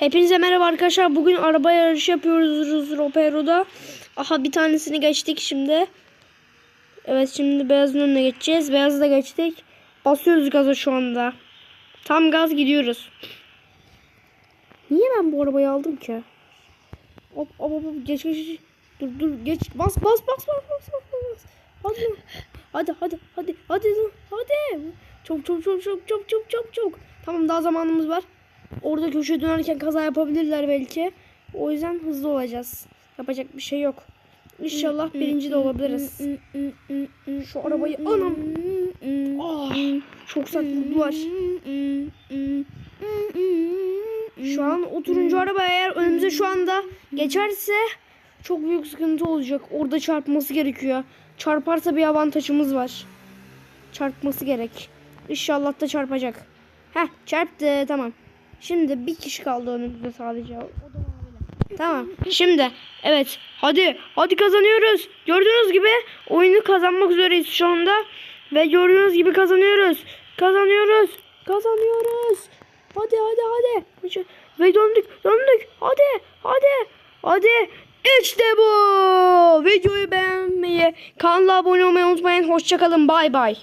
Hepinize merhaba arkadaşlar. Bugün araba yarışı yapıyoruz Ropero'da. Aha bir tanesini geçtik şimdi. Evet şimdi beyazın önüne geçeceğiz. Beyazı da geçtik. Basıyoruz gaza şu anda. Tam gaz gidiyoruz. Niye ben bu arabayı aldım ki? Hop hop hop geç geç. Dur dur geç. Bas bas bas bas bas bas. bas. Hadi hadi hadi hadi hadi hadi. Çok çok çok çok çok çok çok. Tamam daha zamanımız var. Orada köşe dönerken kaza yapabilirler belki. O yüzden hızlı olacağız. Yapacak bir şey yok. İnşallah birinci de olabiliriz. Şu arabayı anam. Ah, çok sert vurdular. Şu an o turuncu araba eğer önümüze şu anda geçerse çok büyük sıkıntı olacak. Orada çarpması gerekiyor. Çarparsa bir avantajımız var. Çarpması gerek. İnşallah da çarpacak. Heh çarptı tamam. Şimdi bir kişi kaldı önümüzde sadece. O da maviler. Tamam. Şimdi evet. Hadi. Hadi kazanıyoruz. Gördüğünüz gibi oyunu kazanmak üzereyiz şu anda. Ve gördüğünüz gibi kazanıyoruz. Kazanıyoruz. Kazanıyoruz. Hadi hadi hadi. Ve döndük. Döndük. Hadi. Hadi. Hadi. İşte bu. Videoyu beğenmeyi, kanala abone olmayı unutmayın. Hoşçakalın. Bay bay.